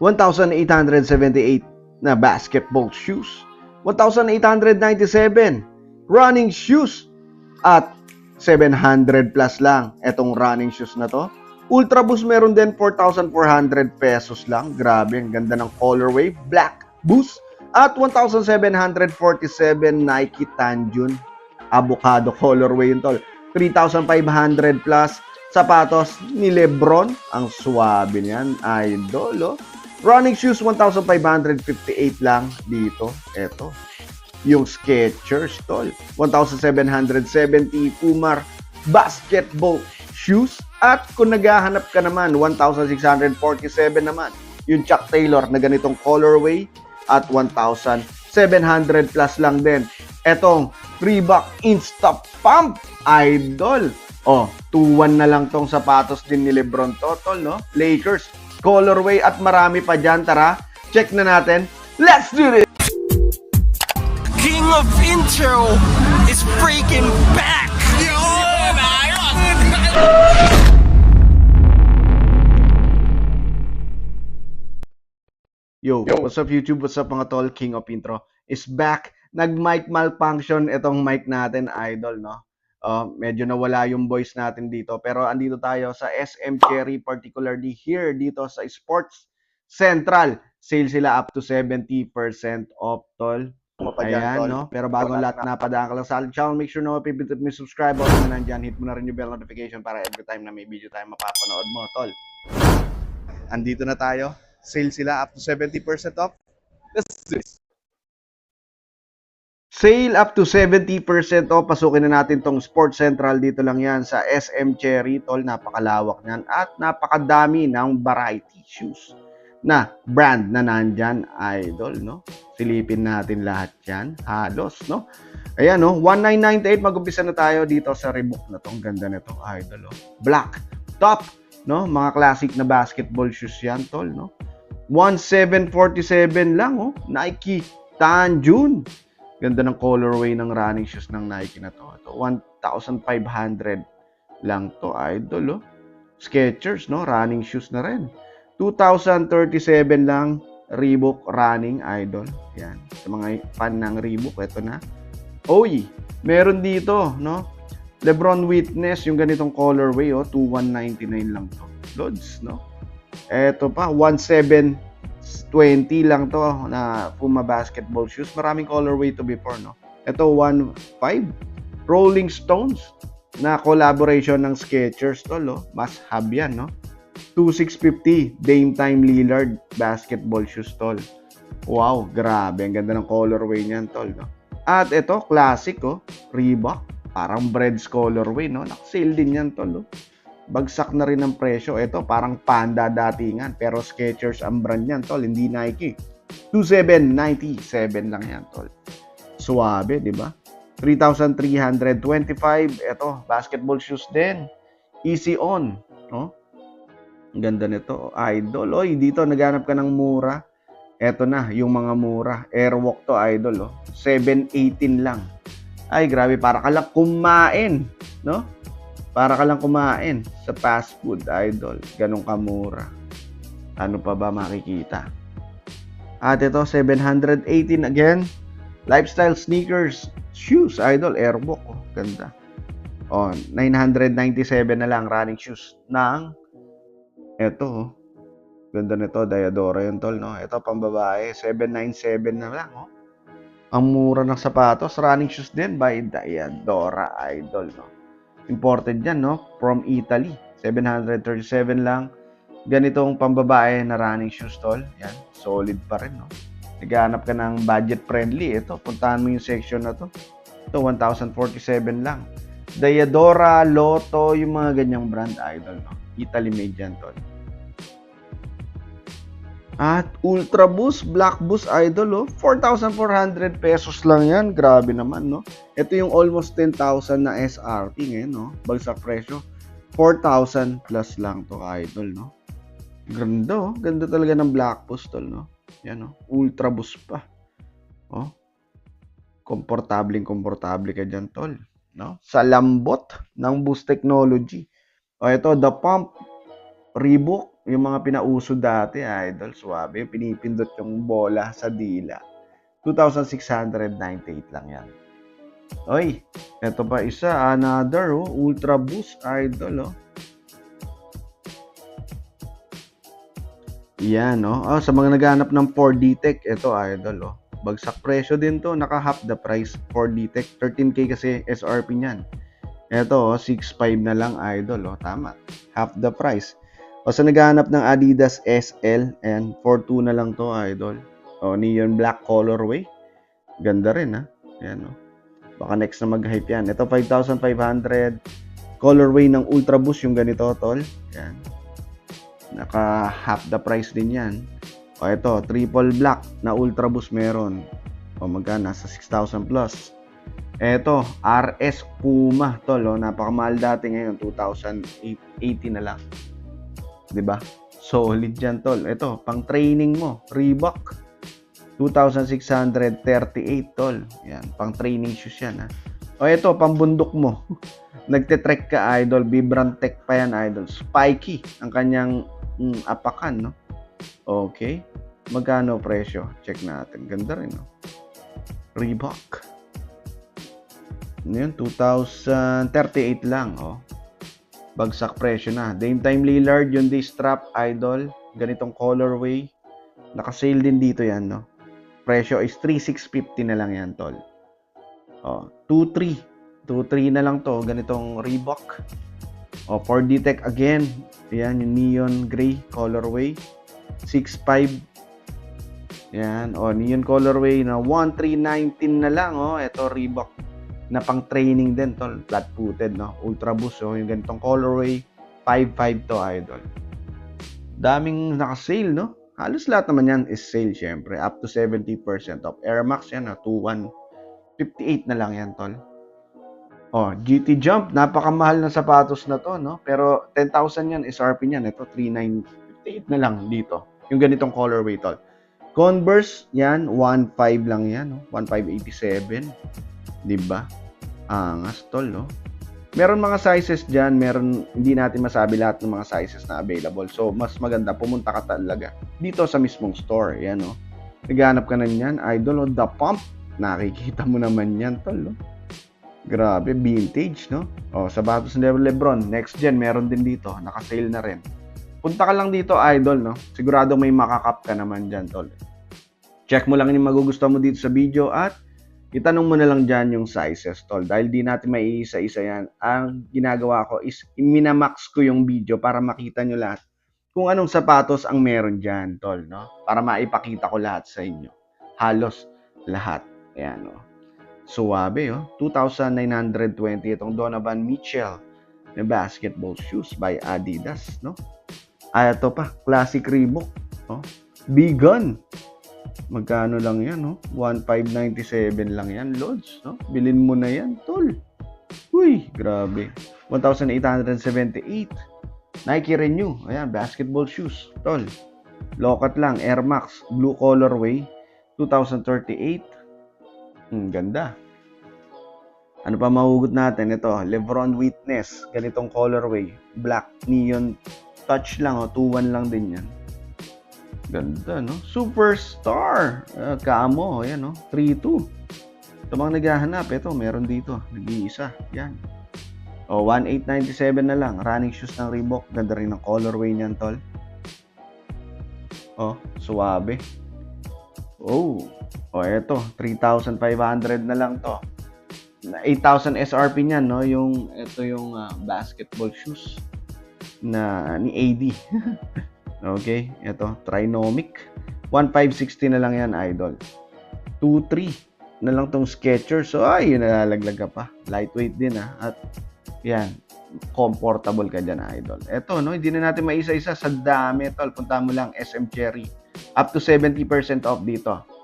1,878 na basketball shoes. 1,897 running shoes. At 700 plus lang itong running shoes na to. Ultra Boost meron din 4,400 pesos lang. Grabe, ang ganda ng colorway. Black Boost. At 1,747 Nike Tanjun. Avocado colorway yun tol. 3,500 plus sapatos ni Lebron. Ang swabe niyan. Idol, oh. Running shoes, 1,558 lang dito. Eto. Yung Skechers, tol. 1,770 Pumar basketball shoes. At kung naghahanap ka naman, 1,647 naman. Yung Chuck Taylor na ganitong colorway at 1,700 plus lang din. Etong Reebok Insta Pump Idol. Oh, 2-1 na lang tong sapatos din ni Lebron Totol, no? Lakers, colorway at marami pa dyan. Tara, check na natin. Let's do this! King of Intro is freaking back! Yo, what's up YouTube? What's up mga tol? King of Intro is back. Nag-mic malfunction itong mic natin, idol, no? Uh, medyo nawala yung voice natin dito. Pero andito tayo sa SM Cherry, particularly here dito sa Sports Central. Sale sila up to 70% off, tol. Ayan, no? Pero bago ang lahat, napadaan ka lang sa channel. Make sure na mapipindot mo subscribe button na nandyan. Hit mo na rin yung bell notification para every time na may video tayo mapapanood mo, tol. Andito na tayo. Sale sila up to 70% off. Let's do this. Sale up to 70% off. Pasukin na natin tong Sports Central. Dito lang yan sa SM Cherry. Tol, napakalawak niyan. At napakadami ng variety shoes na brand na nandyan, idol, no? Silipin natin lahat yan. Halos, no? Ayan, no? 1998, mag-umpisa na tayo dito sa Reebok na to. Ang ganda nito, idol, oh. Black top, no? Mga classic na basketball shoes yan, tol, no? 1747 lang, oh. Nike Tanjun. Ganda ng colorway ng running shoes ng Nike na to. Ito, 1,500 lang to, idol, oh. Skechers, no? Running shoes na rin. 2,037 lang Reebok Running Idol. Yan. Sa mga fan ng Reebok, ito na. Oy, meron dito, no? Lebron Witness, yung ganitong colorway, oh, 2,199 lang to. Loads, no? Eto pa, 1,720 lang to na Puma basketball shoes. Maraming colorway to before, no? Ito, 1,500. Rolling Stones na collaboration ng Skechers to, lo. Mas hub yan, no? 2650 Dame Time Lillard basketball shoes tol. Wow, grabe. Ang ganda ng colorway niyan tol. No? At ito, classic oh, Reebok. Parang breads colorway, no? Nakasale din yan tol. Oh. Bagsak na rin ang presyo. Ito, parang panda datingan. Pero Skechers ang brand niyan tol, hindi Nike. 2797 lang yan tol. Suwabe, di ba? 3,325. Ito, basketball shoes din. Easy on. No? Ang ganda nito. Idol. Oy, dito naghanap ka ng mura. Eto na, yung mga mura. Airwalk to, idol. Oh. 718 lang. Ay, grabe. Para ka lang kumain. No? Para ka lang kumain sa fast food, idol. Ganong kamura. Ano pa ba makikita? At ito, 718 again. Lifestyle sneakers. Shoes, idol. Airwalk. Oh, ganda. Oh, 997 na lang running shoes ng Eto, oh. Ganda nito, Diadora yun, tol, no? Ito, pambabae, 797 na lang, oh. Ang mura ng sapatos, running shoes din by Diadora Idol, no? Imported yan, no? From Italy. 737 lang. Ganitong pambabae na running shoes, tol. Yan, solid pa rin, no? Naghahanap ka ng budget friendly. Ito, puntahan mo yung section na to. Ito, 1,047 lang. Diadora, Lotto, yung mga ganyang brand idol, no? Italy made yan, tol. At Ultra Boost, Black Boost Idol, oh. 4,400 pesos lang yan. Grabe naman, no? Ito yung almost 10,000 na SRP ngayon, no? Bagsak presyo. 4,000 plus lang to, Idol, no? Ganda, oh. Ganda talaga ng Black Boost, tol, no? Yan, oh. Ultra Boost pa. Oh. Komportabling komportable ka dyan, tol. No? Sa lambot ng Boost Technology. O ito, The Pump Reebok yung mga pinauso dati, idol, swabe. Pinipindot yung bola sa dila. 2,698 lang yan. Oy, eto pa isa, another, oh, Ultra Boost, idol, oh. Yan, no? Oh, sa mga naghanap ng 4D Tech, ito, idol, oh. Bagsak presyo din to, naka half the price 4D Tech. 13K kasi SRP niyan. Ito, oh, 6.5 na lang, idol, oh. Tama. Half the price. O sa naghahanap ng Adidas SL, and 4.2 na lang to, idol. O, neon black colorway. Ganda rin, ha? Yan, oh. Baka next na mag-hype yan. Ito, 5,500. Colorway ng Ultra Boost, yung ganito, tol. Yan. Naka half the price din yan. O ito, triple black na Ultra Boost meron. O magkano? Nasa 6,000 plus. Eto, RS Puma tol. O, napakamahal dati ngayon. 2,080 na lang. 'Di ba? Solid yan tol. Ito, pang training mo. Reebok. 2,638 tol. Yan, pang training shoes yan ha. O ito, pang bundok mo. Nagte-trek ka idol. Vibram Tech pa yan idol. Spiky ang kanyang mm, apakan no. Okay. Magkano presyo? Check natin. Ganda rin, no? Reebok. Ano yun? 2,038 lang, oh. Bagsak presyo na. Dame Time Lillard, yung D-strap, idol. Ganitong colorway. Naka-sale din dito yan, no? Presyo is 3,650 na lang yan, tol. Oh, 2,3. 2,3 na lang to. Ganitong Reebok. Oh, 4D Tech again. Ayan, yung neon gray colorway. 6.5. Yan. O, neon colorway na 1,319 na lang. O, ito Reebok na pang training din to. Flat footed, no? Ultra Boost. O, yung ganitong colorway. 5.5 to, idol. Daming naka-sale, no? Halos lahat naman yan is sale, syempre. Up to 70% off. Air Max yan, na 2,158 na lang yan, tol. Oh, GT Jump, napakamahal na sapatos na to, no? Pero 10,000 yan, SRP niyan. Ito, 3,958 na lang dito. Yung ganitong colorway, tol. Converse, yan, 1.5 lang yan, no? 1.587. Diba? Angas, tol, no? Meron mga sizes dyan, meron, hindi natin masabi lahat ng mga sizes na available. So, mas maganda, pumunta ka talaga dito sa mismong store, yan, no? Naghanap ka na niyan, idol, o The Pump. Nakikita mo naman yan, tol, no? Grabe, vintage, no? O, sapatos ni Lebron, next gen, meron din dito. Naka-sale na rin. Punta ka lang dito, idol, no? Sigurado may makakap ka naman dyan, tol. Check mo lang yung magugustuhan mo dito sa video at itanong mo na lang dyan yung sizes, tol. Dahil di natin may isa-isa yan. Ang ginagawa ko is minamax ko yung video para makita nyo lahat kung anong sapatos ang meron dyan, tol, no? Para maipakita ko lahat sa inyo. Halos lahat. Ayan, no? Suwabe, oh. 2,920 itong Donovan Mitchell na basketball shoes by Adidas, no? Ah, ito pa, classic Reebok, no? Bigon. Magkano lang yan, no? 1,597 lang yan, Lods, no? Bilin mo na yan, tol. Uy, grabe. 1,878. Nike Renew. Ayan, basketball shoes, tol. Lokat lang, Air Max, blue colorway, 2038. Hmm, ganda. Ano pa mahugot natin? Ito, Lebron Witness. Ganitong colorway. Black, neon touch lang. Oh, 2-1 lang din yan. Ganda, no? Superstar! Uh, Kamo, yan, no? 3-2. Ito mga naghahanap. Ito, meron dito. Nag-iisa. Yan. O, oh, 1,897 na lang. Running shoes ng Reebok. Ganda rin ng colorway niyan, tol. Oh, suwabe. Oh, o, eto, 3,500 na lang to. 8,000 SRP niyan, no? Yung, ito yung uh, basketball shoes na ni AD. okay, ito, Trinomic. 1,560 na lang yan, idol. 2,3 na lang tong Skechers. So, ay, yun nalalaglag ka pa. Lightweight din, ha? At, yan, comfortable ka dyan, idol. Ito, no? Hindi na natin maisa-isa sa dami, tol. Punta mo lang, SM Cherry. Up to 70% off dito.